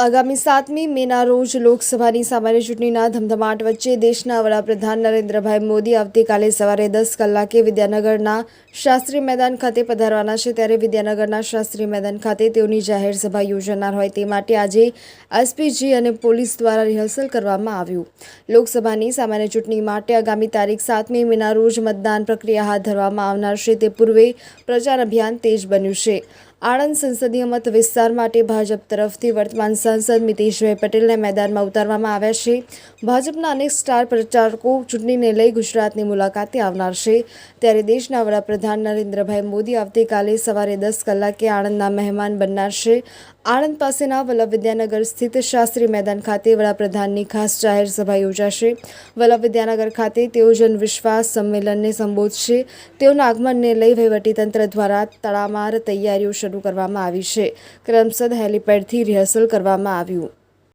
આગામી સાતમી મેના રોજ લોકસભાની સામાન્ય ચૂંટણીના ધમધમાટ વચ્ચે દેશના વડાપ્રધાન નરેન્દ્રભાઈ મોદી આવતીકાલે સવારે દસ કલાકે વિદ્યાનગરના શાસ્ત્રી મેદાન ખાતે પધારવાના છે. ત્યારે વિદ્યાનગરના શાસ્ત્રી મેદાન ખાતે તેઓની જાહેર સભા યોજાનાર હોય તે માટે આજે એસપીજી અને પોલીસ દ્વારા રિહર્સલ કરવામાં આવ્યું. લોકસભાની સામાન્ય ચૂંટણી માટે આગામી તારીખ સાતમી મેના રોજ મતદાન પ્રક્રિયા હાથ ધરવામાં આવનાર છે. તે પૂર્વે પ્રચાર અભિયાન તેજ બન્યું છે. આણંદ સંસદીય મત વિસ્તાર માટે ભાજપ તરફથી વર્તમાન સાંસદ મિતેશભાઈ પટેલને મેદાનમાં ઉતારવામાં આવ્યા છે. ભાજપના અનેક સ્ટાર પ્રચારકો ચૂંટણીને લઈ ગુજરાતની મુલાકાતે આવનાર છે. ત્યારે દેશના વડાપ્રધાન નરેન્દ્રભાઈ મોદી આવતીકાલે સવારે દસ કલાકે આણંદના મહેમાન બનનાર છે. આણંદ પાસેના વલ્લભ વિદ્યાનગર સ્થિત શાસ્ત્રી મેદાન ખાતે વડાપ્રધાનની ખાસ જાહેર સભા યોજાશે. વલ્લભ વિદ્યાનગર ખાતે તેઓ જન વિશ્વાસ સંમેલનને સંબોધશે. તેઓના આગમનને લઈ વહીવટીતંત્ર દ્વારા તડામાર તૈયારીઓ શરૂ કરવામાં આવી છે. ક્રમશદ હેલીપેડથી રિહર્સલ કરવામાં આવ્યું.